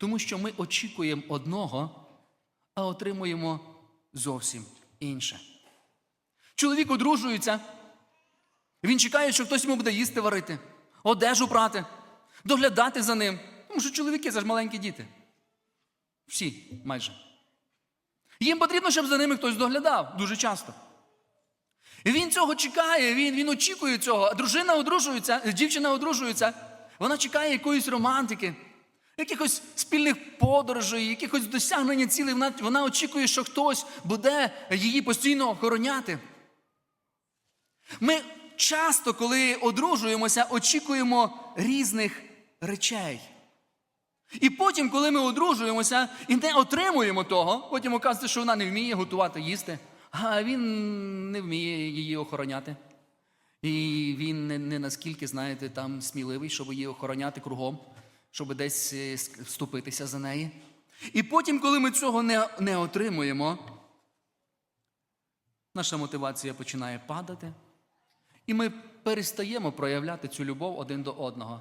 Тому що ми очікуємо одного, а отримуємо зовсім інше. Чоловік одружується, він чекає, що хтось йому буде їсти варити, одежу прати, доглядати за ним. Тому що чоловіки це ж маленькі діти. Всі майже. Їм потрібно, щоб за ними хтось доглядав дуже часто. І він цього чекає, він, він очікує цього. Дружина одружується, дівчина одружується, вона чекає якоїсь романтики, якихось спільних подорожей, якихось досягнення цілей. Вона, вона очікує, що хтось буде її постійно охороняти. Ми часто, коли одружуємося, очікуємо різних речей. І потім, коли ми одружуємося і не отримуємо того, потім оказується, що вона не вміє готувати їсти, а він не вміє її охороняти. І він не, не наскільки, знаєте, там сміливий, щоб її охороняти кругом, щоб десь е, вступитися за неї. І потім, коли ми цього не, не отримуємо, наша мотивація починає падати, і ми перестаємо проявляти цю любов один до одного.